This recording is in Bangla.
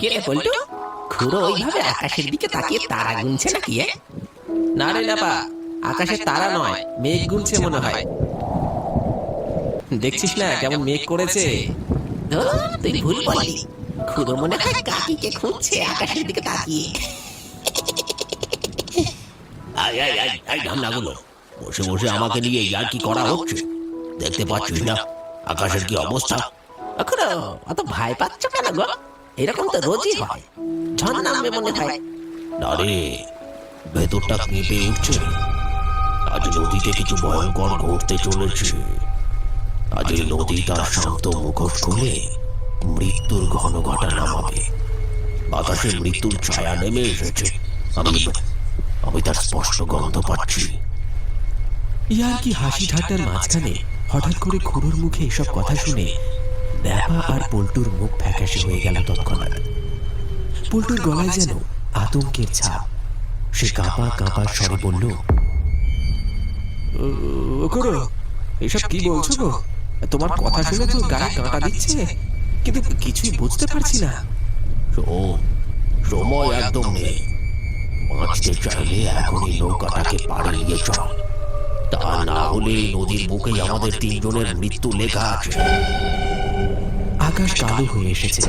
কে রে পল্টু? খুড়ো ওইভাবে আকাশের দিকে তাকিয়ে তারা গুনছে নাকি না রে নাপা আকাশে তারা নয় মেঘ গুনছে মনে হয়। দেখছিস না কেমন মেঘ করেছে? তুই ভুল বললি। খুড়ো মনে হয় কাকিকে খুঁজছে আকাশের দিকে তাকিয়ে। আয় আয় আয় আয় ধান্নাগুলো বসে বসে আমাকে নিয়ে ইয়ার কি করা হচ্ছে? দেখতে পাচ্ছিস না? আকাশের কি অবস্থা? খুড়ো অত ভয় পাচ্ছ কেন গো? এরকম তো রোজই হয়। ঝড় নামবে মনে হয়। না রে ভেতরটা কেঁপে উঠছে। আজ নদীতে কিছু ভয়ঙ্কর ঘটতে চলেছে। আজ এই নদী তার শান্ত মুখোশ খুলে মৃত্যুর ঘন ঘটা নামাবে। বাতাসে মৃত্যুর ছায়া নেমে এসেছে। আমি আমি তার স্পষ্ট গন্ধ পাচ্ছি। ইয়ার কি হাসি ঠাট্টার মাঝখানে হঠাৎ করে খুড়োর মুখে এসব কথা শুনে ন্যাপা আর পল্টুর মুখ ফ্যাকাশে হয়ে গেল তৎক্ষণাৎ। পল্টুর গলায় যেন আতঙ্কের ছাপ। সে কাঁপা কাঁপা স্বরে বলল এসব কি বলছো গো? তোমার কথা শুনে তো গায়ে কাঁটা দিচ্ছে। কিন্তু কিছুই বুঝতে পারছি না। সময় একদম নেই। বাঁচতে চাইলে এখনই নৌকাটাকে পাড়ে নিয়ে চল। তা না হলে নদীর বুকেই আমাদের তিনজনের মৃত্যু লেখা আছে। আকাশ কালো হয়ে এসেছে।